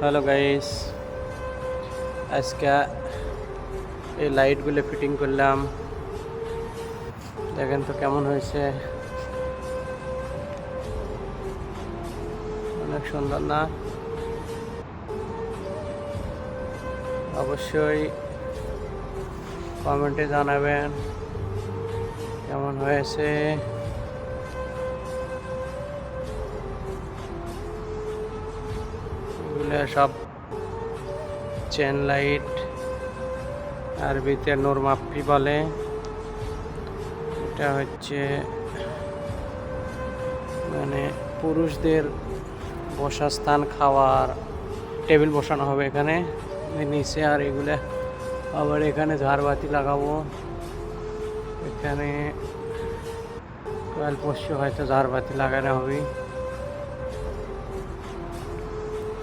Hello guys আজকে এই লাইটগুলো ফিটিং করলাম। দেখেন তো কেমন হয়েছে। অনেক সুন্দর না? অবশ্যই কমেন্টে জানাবেন। কেমন হয়েছে? এগুলো সব চেন লাইট আরবিতে নূর মাপ্পি বলে। এটা হচ্ছে মানে পুরুষদের বসার স্থান খাওয়ার টেবিল বসানো হবে এখানে। নিচে আর এগুলো আবার এখানে ঝাড়বাতি লাগাবো। এখানে কাল পরশু হয়তো ঝাড়বাতি লাগানো হবে।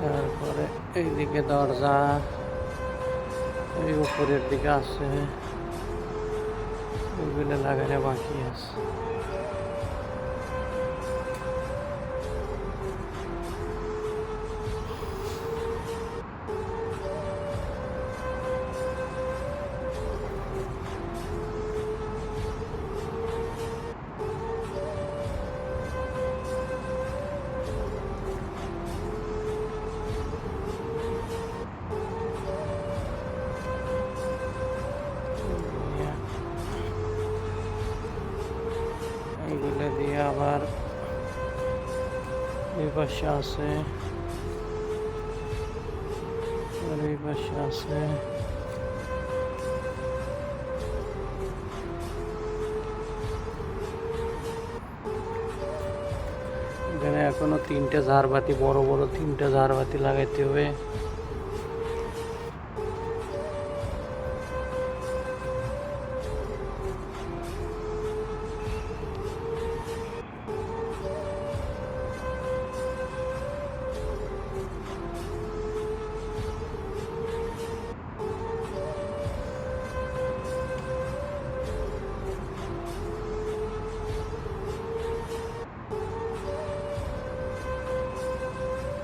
তারপরে এইদিকে দরজা এই উপরের দিকে আছে। ওইগুলো লাগানো বাকি আছে। এইগুলো দিয়ে আবার এই পাশে আছে আর এই পাশে আছে এখানে এখনো তিনটে ঝাড়বাতি বড় বড় তিনটে ঝাড়বাতি লাগাইতে হবে